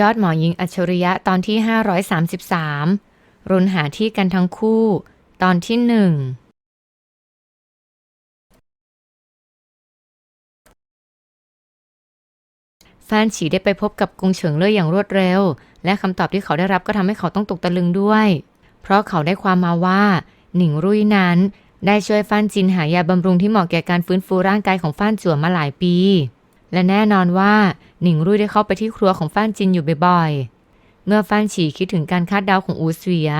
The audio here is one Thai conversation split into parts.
ยอดหมอหญิงอัจฉริยะตอนที่ 533 รุนหาที่กันทั้งคู่ ตอนที่หนึ่งฟานฉีได้ไปพบกับกงเฉิงเล่ยอย่างรวดเร็ว และคำตอบที่เขาได้รับก็ทำให้เขาต้องตกตะลึงด้วย เพราะเขาได้ความมาว่า หนิงรุ่ยนั้น ได้ช่วยฟ้านจินหายาบำรุงที่เหมาะแก่การฟื้นฟูร่างกายของฟ้านจั่วมาหลายปี และแน่นอนว่าหนิงรุ่ยได้เข้าไปที่ครัวของฟ้านจินอยู่บ่อยๆ เมื่อฟ้านฉีคิดถึงการคาดเดาของอูเสวีย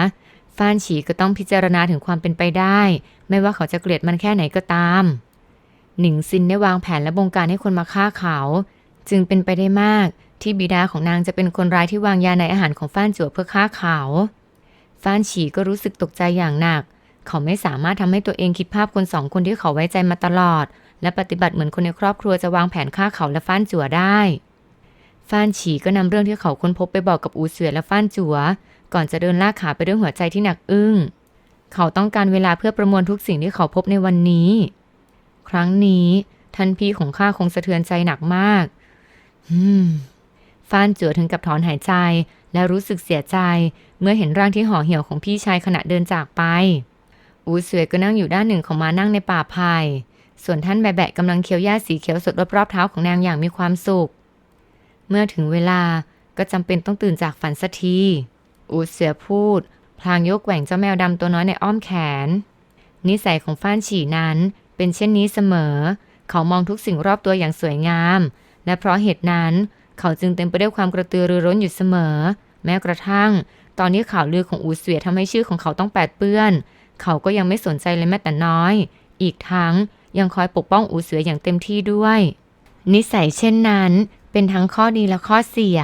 ฟ้านฉีก็ต้องพิจารณาถึงความเป็นไปได้ ไม่ว่าเขาจะเกลียดมันแค่ไหนก็ตาม หนิงซินได้วางแผนและบงการให้คนมาฆ่าเขา จึงเป็นไปได้มากที่บิดาของนางจะเป็นคนร้ายที่วางยาในอาหารของฟ้านจั่วเพื่อฆ่าเขาฟ้านฉีก็รู้สึกตกใจอย่างหนัก เขาไม่สามารถทำให้ตัวเองคิดภาพคนสองคนที่เขาไว้ใจมาตลอด และปฏิบัติเหมือนคนในครอบครัวจะวางแผนฆ่าเขาและฟ้านจั่วได้ฟ้านฉีก็นำเรื่องที่เขาค้นพบไปบอกกับอูเสวียและฟ้านจั่วก่อนจะเดินลากขาไปด้วยหัวใจที่หนักอึ้ง เขาต้องการเวลาเพื่อประมวลทุกสิ่งที่เขาพบในวันนี้ ครั้งนี้ท่านพี่ของข้าคงสะเทือนใจหนักมากอืมฟ้านจั่วถึงกับถอนหายใจ และรู้สึกเสียใจ เมื่อเห็นร่างที่ห่อเหี่ยวของพี่ชายขณะเดินจากไป อูเสวยก็นั่งอยู่ด้านหนึ่งของมานั่งในป่าไผ่ ส่วนท่านแบะแบะกำลังเคี้ยวหญ้าสีเขียวสดรอบๆเท้าของนางอย่างมีความสุข เมื่อถึงเวลาก็จำเป็นต้องตื่นจากฝันสักที อูเสือพูด พลางยกแหว่งเจ้าแมวดำตัวน้อยในอ้อมแขน นิสัยของฟ้านฉี่นั้นเป็นเช่นนี้เสมอ เขามองทุกสิ่งรอบตัวอย่างสวยงาม และเพราะเหตุนั้น เขาจึงเต็มไปด้วยความกระตือรือร้นอยู่เสมอ แม้กระทั่ง ตอนนี้ข่าวลือของอูเสวียทำให้ชื่อของเขาต้องแปดเปื้อน เขาก็ยังไม่สนใจเลยแม้แต่น้อย อีกทั้ง ยังคอยปกป้องอูเสืออย่างเต็มที่ด้วย นิสัยเช่นนั้นเป็นทั้งข้อดีและข้อเสีย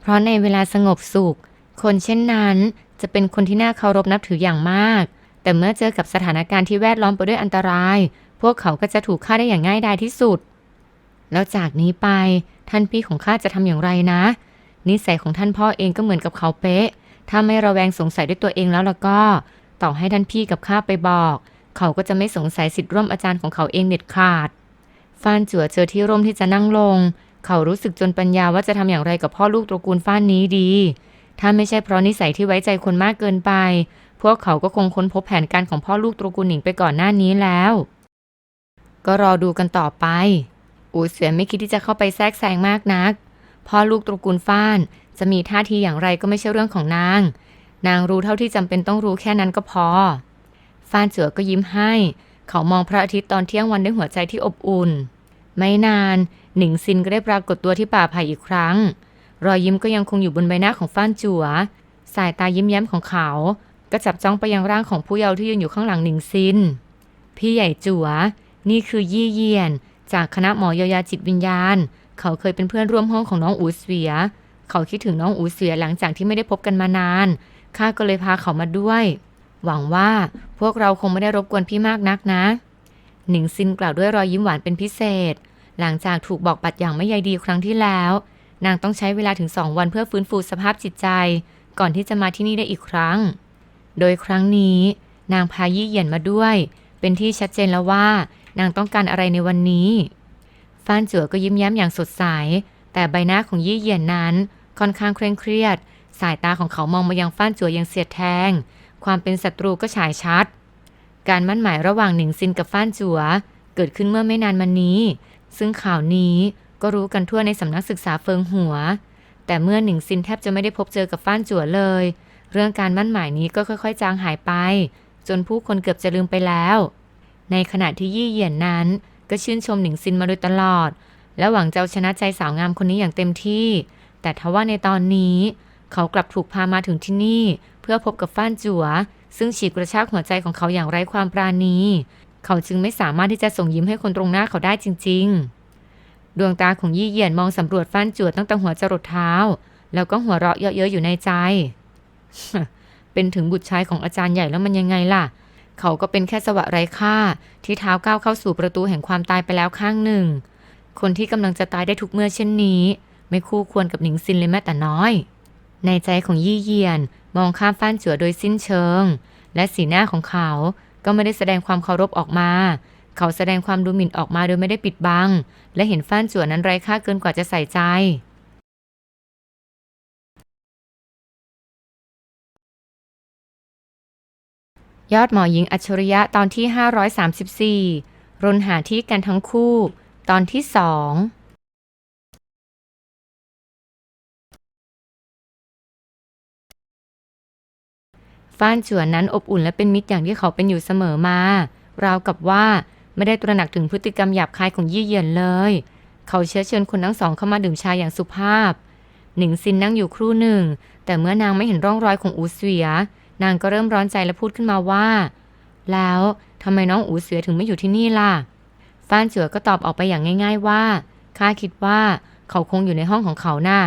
เพราะในเวลาสงบสุข คนเช่นนั้นจะเป็นคนที่น่าเคารพนับถืออย่างมาก แต่เมื่อเจอกับสถานการณ์ที่แวดล้อมไปด้วยอันตราย พวกเขาก็จะถูกฆ่าได้อย่างง่ายดายที่สุด แล้วจากนี้ไปท่านพี่ของข้าจะทำอย่างไรนะ นิสัยของท่านพ่อเองก็เหมือนกับเขาเป๊ะ ถ้าไม่ระแวงสงสัยด้วยตัวเองแล้วล่ะก็ ต่อให้ท่านพี่กับข้าไปบอก เขาก็จะไม่สงสัยสิทธิ์ร่วมอาจารย์ของเขาเองเด็ดขาด ฟ้านจั่วเจอที่ร่มที่จะนั่งลง เขารู้สึกจนปัญญาว่าจะทำอย่างไรกับพ่อลูกตระกูลฟ้านนี้ดี ถ้าไม่ใช่เพราะนิสัยที่ไว้ใจคนมากเกินไป พวกเขาก็คงค้นพบแผนการของพ่อลูกตระกูลหนิงไปก่อนหน้านี้แล้ว ก็รอดูกันต่อไป อูเสือไม่คิดที่จะเข้าไปแทรกแซงมากนัก พ่อลูกตระกูลฟ้านจะมีท่าทีอย่างไรก็ไม่ใช่เรื่องของนาง นางรู้เท่าที่จำเป็นต้องรู้แค่นั้นก็พอ ฟ้านเจือก็ยิ้มให้ เขามองพระอาทิตย์ตอนเที่ยงวันด้วยหัวใจที่อบอุ่น ไม่นานหนิงซินก็ได้ปรากฏตัวที่ป่าไผ่อีกครั้ง รอยยิ้มก็ยังคงอยู่บนใบหน้าของฟ้านจัว๋วสายตายิ้มแย้มของเขา ก็จับจ้องไปยังร่างของผู้เยาว์ที่ยืนอยู่ข้างหลังหนิงซิน พี่ใหญ่จัว๋วนี่คือยี่เยียน จากคณะหมอยยาจิตวิญญาณ เขาเคยเป็นเพื่อนร่วมห้องของน้องอูเสวีย เขาคิดถึงน้องอูเสวียหลังจากที่ไม่ได้พบกันมานานข้าก็เลยพาเขามาด้วย หวังว่าพวกเราคงไม่ได้รบกวนพี่มากนักนะ หนิงซินกล่าวด้วยรอยยิ้มหวานเป็นพิเศษ หลังจากถูกบอกปัดอย่างไม่ใยดีครั้งที่แล้ว นางต้องใช้เวลาถึงสองวันเพื่อฟื้นฟูสภาพจิตใจ ก่อนที่จะมาที่นี่ได้อีกครั้ง โดยครั้งนี้ นางพายี่เหยียนมาด้วย เป็นที่ชัดเจนแล้วว่า นางต้องการอะไรในวันนี้ฟ้านจั่วก็ยิ้มแย้มอย่างสดใส แต่ใบหน้าของยี่เหยียนนั้น ค่อนข้างเคร่งเครียด สายตาของเขามองมายังฟ้านจั่วอย่างเสียดแทง ความเป็นศัตรูก็ฉายชัด การมั่นหมายระหว่างหนิงซินกับฟ้านจัว เกิดขึ้นเมื่อไม่นานมานี้ ซึ่งข่าวนี้ก็รู้กันทั่วในสำนักศึกษาเฟิงหัว แต่เมื่อหนิงซินแทบจะไม่ได้พบเจอกับฟ้านจัวเลย เรื่องการมั่นหมายนี้ก็ค่อยๆ จางหายไป จนผู้คนเกือบจะลืมไปแล้ว ในขณะที่ยี่เหยียนนั้น ก็ชื่นชมหนิงซินมาโดยตลอด และหวังจะเอาชนะใจสาวงามคนนี้อย่างเต็มที่ แต่ทว่าในตอนนี้ เขากลับถูกพามาถึงที่นี่ เพื่อพบกับฟ้านจัว๋ว ซึ่งฉีกกระชากหัวใจของเขาอย่างไร้ความปราณี เขาจึงไม่สามารถที่จะส่งยิ้มให้คนตรงหน้าเขาได้จริง ๆ ดวงตาของยี่เหยียนมองสำรวจฟ้านจั่วตั้งแต่หัวจรดเท้า แล้วก็หัวเราะเยอะๆอยู่ในใจ เป็นถึงบุตรชายของอาจารย์ใหญ่แล้วมันยังไงล่ะ เขาก็เป็นแค่สวะไร้ค่า ที่เท้าก้าวเข้าสู่ประตูแห่งความตายไปแล้วข้างหนึ่ง คนที่กำลังจะตายได้ทุกเมื่อเช่นนี้ ไม่คู่ควรกับหนิงซินเลยแม้แต่น้อย ในใจของยี่เยียนมองข้ามฟ้านจั่วโดยสิ้นเชิง และสีหน้าของเขาก็ไม่ได้แสดงความเคารพออกมา เขาแสดงความดูหมิ่นออกมาโดยไม่ได้ปิดบัง และเห็นฟ้านจั่วนั้นไร้ค่าเกินกว่าจะใส่ใจ ยอดหมอหญิงอัจฉริยะตอนที่ 534 รนหาที่กันทั้งคู่ ตอนที่สอง ฟ้านจวนนั้นอบอุ่นและเป็นมิตรอย่างที่เขาเป็นอยู่เสมอมา ราวกับว่าไม่ได้ตระหนักถึงพฤติกรรมหยาบคายของยี่เหยียนเลย เขาเชื้อเชิญคนทั้งสองเข้ามาดื่มชาอย่างสุภาพ หนิงซินนั่งอยู่ครู่หนึ่ง แต่เมื่อนางไม่เห็นร่องรอยของอูเสวีย นางก็เริ่มร้อนใจและพูดขึ้นมาว่า แล้วทำไมน้องอูเสือถึงไม่อยู่ที่นี่ล่ะ ฟ้านเจือก็ตอบออกไปอย่างง่าย ๆว่าข้าคิดว่าเขาคงอยู่ในห้องของเขาน่ะ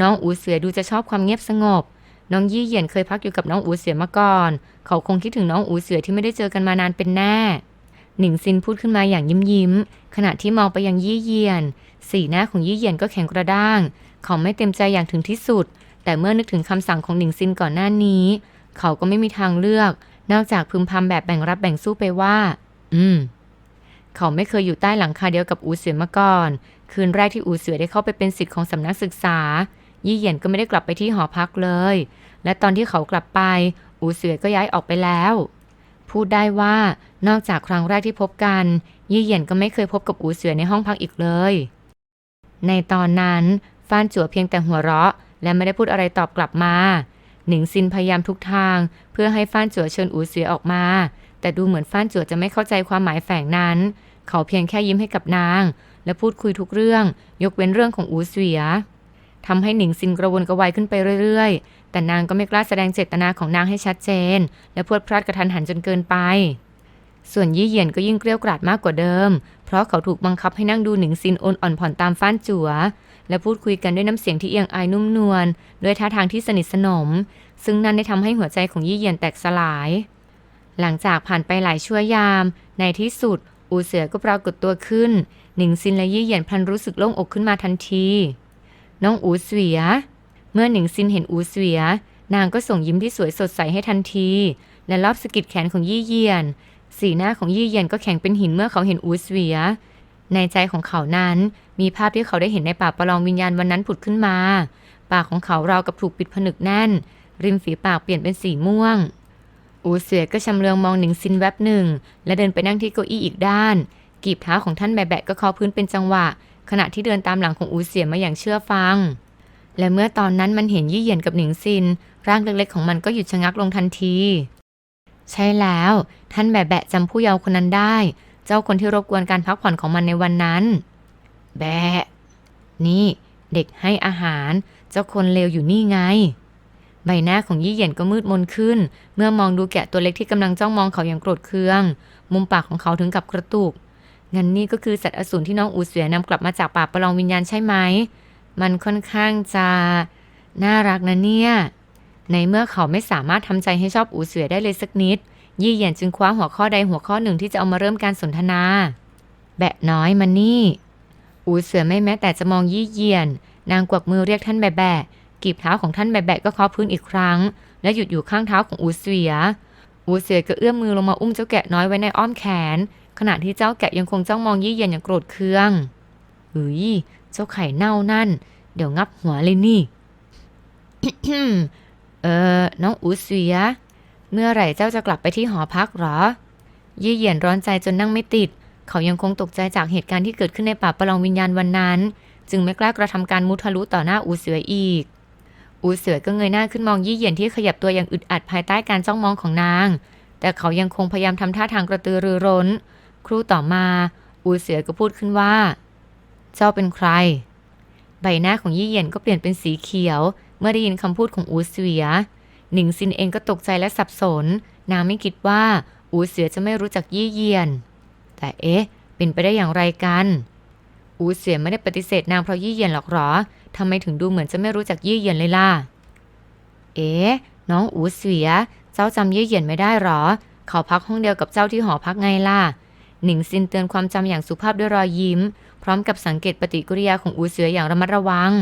น้องอูเสือดูจะชอบความเงียบสงบ น้องยี่เหยียนเคยพักอยู่กับน้องอูเสือมาก่อน เขาคงคิดถึงน้องอูเสือที่ไม่ได้เจอกันมานานเป็นแน่ หนิงซินพูดขึ้นมาอย่างยิ้มยิ้ม ขณะที่มองไปยังยี่เหยียน สีหน้าของยี่เหยียนก็แข็งกระด้าง เขาไม่เต็มใจอย่างถึงที่สุด แต่เมื่อนึกถึงคำสั่งของหนิงซินก่อนหน้านี้ เขาก็ไม่มีทางเลือก นอกจากพึมพำแบบแบ่งรับแบ่งสู้ไปว่า อืม เขาไม่เคยอยู่ใต้หลังคาเดียวกับอูเสือมาก่อน คืนแรกที่อูเสือได้เข้าไปเป็นศิษย์ของสำนักศึกษา ยี่เหยียนก็ไม่ได้กลับไปที่หอพักเลย และตอนที่เขากลับไป อูเสือก็ย้ายออกไปแล้ว พูดได้ว่านอกจากครั้งแรกที่พบกัน ยี่เหยียนก็ไม่เคยพบกับอูเสือในห้องพักอีกเลย ในตอนนั้นฟ้านจั่วเพียงแต่หัวเราะ และไม่ได้พูดอะไรตอบกลับมา หนิงซินพยายามทุกทาง เพื่อให้ฟ้านจั่วเชิญอูเสือออกมา แต่ดูเหมือนฟ้านจั่วจะไม่เข้าใจความหมายแฝงนั้น เขาเพียงแค่ยิ้มให้กับนาง และพูดคุยทุกเรื่อง ยกเว้นเรื่องของอูเสือ ทำให้หนิงซินกระวนกระวายขึ้นไปเรื่อยๆ แต่นางก็ไม่กล้าแสดงเจตนาของนางให้ชัดเจน และพวดพลาดกระทันหันจนเกินไป ส่วนยี่เหยียนก็ยิ่งเกลี้ยกราดมากกว่าเดิม เพราะเขาถูกบังคับให้นั่งดูหนิงซินโอนอ่อนผ่อนตามฟ้านจัว๋ว และพูดคุยกันด้วยน้ำเสียงที่เอียงอายนุ่มนวลด้วยท่าทางที่สนิทสนม ซึ่งนั่นได้ทำให้หัวใจของยี่เหยียนแตกสลาย หลังจากผ่านไปหลายชั่วยาม ในที่สุด อูเสือก็ปรากฏตัวขึ้น หนิงซินและยี่เหยียนพลันรู้สึกโล่งอกขึ้นมาทันที น้องอูเสวีย เมื่อหนิงซินเห็นอูเสวีย นางก็ส่งยิ้มที่สวยสดใสให้ทันที และรอบสกิดแขนของยี่เยียน สีหน้าของยี่เยียนก็แข็งเป็นหินเมื่อเขาเห็นอูเสวีย ในใจของเขานั้นมีภาพที่เขาได้เห็นในป่าประลองวิญญาณวันนั้นผุดขึ้นมา ปากของเขาเรากับถูกปิดผนึกแน่น ริมฝีปากเปลี่ยนเป็นสีม่วง อูเสือก็ชำเลืองมองหนิงซินแวบหนึ่ง และเดินไปนั่งที่เก้าอี้อีกด้าน กีบเท้าของท่านแบแบะก็เคาะพื้นเป็นจังหวะ ขณะที่เดินตามหลังของอูเสียมาอย่างเชื่อฟัง และเมื่อตอนนั้นมันเห็นยี่เหยียนกับหนิงซิน ร่างเล็กๆของมันก็หยุดชะงักลงทันที ใช่แล้ว ท่านแบแบะจำผู้เยาว์คนนั้นได้ เจ้าคนที่รบกวนการพักผ่อนของมันในวันนั้น แบะ นี่เด็กให้อาหาร เจ้าคนเลวอยู่นี่ไง ใบหน้าของยี่เหยียนก็มืดมนขึ้น เมื่อมองดูแกะตัวเล็กที่กำลังจ้องมองเขาอย่างโกรธเคือง มุมปากของเขาถึงกับกระตุก งั้นนี่ก็คือสัตว์อสูรที่น้องอูเสือนำกลับมาจากป่าประลองวิญญาณใช่ไหม มันค่อนข้างจะน่ารักนะเนี่ย ในเมื่อเขาไม่สามารถทำใจให้ชอบอูเสือได้เลยสักนิด ยี่เหยียนจึงคว้าหัวข้อใดหัวข้อหนึ่งที่จะเอามาเริ่มการสนทนา แบะน้อยมานี่ อูเสือไม่แม้แต่จะมองยี่เหยียน นางกวักมือเรียกท่านแบะแบะกีบเท้าของท่านแบะแบะก็เคาะพื้นอีกครั้ง และหยุดอยู่ข้างเท้าของอูเสืออูเสือก็เอื้อมมือลงมาอุ้มเจ้าแกะน้อยไว้ในอ้อมแขน ขณะที่เจ้าแกะยังคงจ้องมองยี่เยียนอย่างโกรธเคืองเฮ้ยเจ้าไข่เน่านั่น เดี๋ยวงับหัวเลยนี่ เออ น้องอูเสือเมื่อไหร่เจ้าจะกลับไปที่หอพักเหรอ ยี่เยียนร้อนใจจนนั่งไม่ติด เขายังคงตกใจจากเหตุการณ์ที่เกิดขึ้นในป่าประลองวิญญาณวันนั้น จึงไม่กล้ากระทำการมุทะลุต่อหน้าอูเสืออีก อูเสือก็เงยหน้าขึ้นมองยี่เหยียนที่ขยับตัวอย่างอึดอัดภายใต้การจ้องมองของนาง แต่เขายังคงพยายามทำท่าทางกระตือรือร้น ครู่ต่อมา อูเสือก็พูดขึ้นว่า เจ้าเป็นใคร ใบหน้าของยี่เหยียนก็เปลี่ยนเป็นสีเขียว เมื่อได้ยินคำพูดของอูเสือ หนิงซินเองก็ตกใจและสับสน นางไม่คิดว่า อูเสือจะไม่รู้จักยี่เหยียน แต่เอ๊ะ เป็นไปได้อย่างไรกัน อูเสือไม่ได้ปฏิเสธนางเพราะยี่เหยียนหรอกหรอทำไมถึงดูเหมือนจะไม่รู้จักยี่เหยียนเลยล่ะ เอ๊ะ น้องอูเสือ เจ้าจำยี่เหยียนไม่ได้หรอ เขาพักห้องเดียวกับเจ้าที่หอพักไงล่ะ หนิงซินเตือนความจำอย่างสุภาพด้วยรอยยิ้ม พร้อมกับสังเกตปฏิกิริยาของอูเสืออย่างระมัดระวัง